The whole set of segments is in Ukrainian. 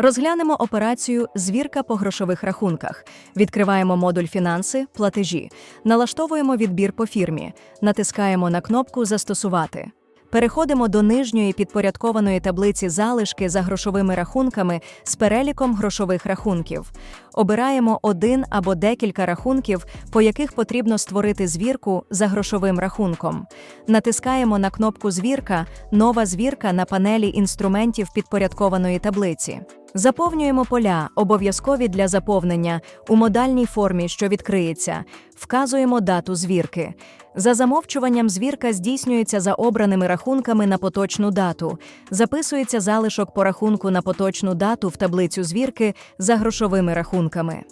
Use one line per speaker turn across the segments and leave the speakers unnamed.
Розглянемо операцію Звірка по грошових рахунках. Відкриваємо модуль Фінанси, платежі, налаштовуємо відбір по фірмі, натискаємо на кнопку Застосувати. Переходимо до нижньої підпорядкованої таблиці залишки за грошовими рахунками з переліком грошових рахунків. Обираємо один або декілька рахунків, по яких потрібно створити звірку за грошовим рахунком. Натискаємо на кнопку Звірка, нова звірка на панелі інструментів підпорядкованої таблиці. Заповнюємо поля, обов'язкові для заповнення, у модальній формі, що відкриється. Вказуємо дату звірки. За замовчуванням звірка здійснюється за обраними рахунками на поточну дату. Записується залишок по рахунку на поточну дату в таблицю звірки за грошовими рахунками.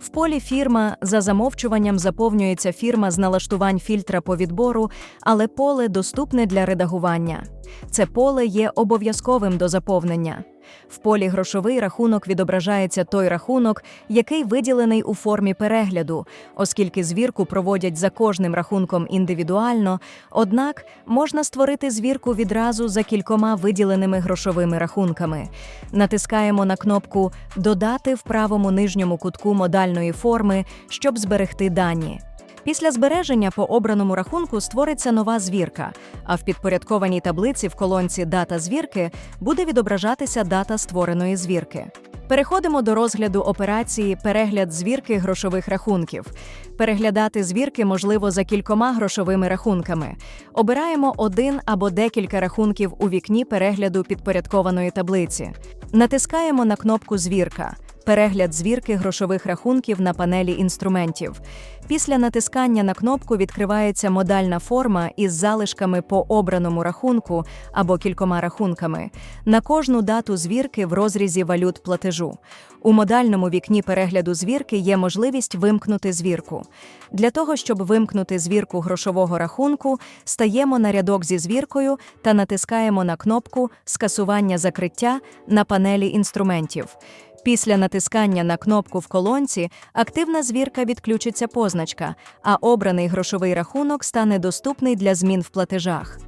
В полі фірма за замовчуванням заповнюється фірма з налаштувань фільтра по відбору, але поле доступне для редагування. Це поле є обов'язковим до заповнення. В полі грошовий рахунок відображається той рахунок, який виділений у формі перегляду, оскільки звірку проводять за кожним рахунком індивідуально, однак можна створити звірку відразу за кількома виділеними грошовими рахунками. Натискаємо на кнопку Додати в правому нижньому кутку модальної форми, щоб зберегти дані. Після збереження по обраному рахунку створиться нова звірка, а в підпорядкованій таблиці в колонці Дата звірки буде відображатися дата створеної звірки. Переходимо до розгляду операції Перегляд звірки грошових рахунків. Переглядати звірки можливо за кількома грошовими рахунками. Обираємо один або декілька рахунків у вікні перегляду підпорядкованої таблиці. Натискаємо на кнопку Звірка. Перегляд звірки грошових рахунків на панелі інструментів. Після натискання на кнопку відкривається модальна форма із залишками по обраному рахунку або кількома рахунками на кожну дату звірки в розрізі валют платежу. У модальному вікні перегляду звірки є можливість вимкнути звірку. Для того, щоб вимкнути звірку грошового рахунку, стаємо на рядок зі звіркою та натискаємо на кнопку Скасування закриття на панелі інструментів. Після натискання на кнопку в колонці активна звірка відключиться позначка, а обраний грошовий рахунок стане доступний для змін в платежах.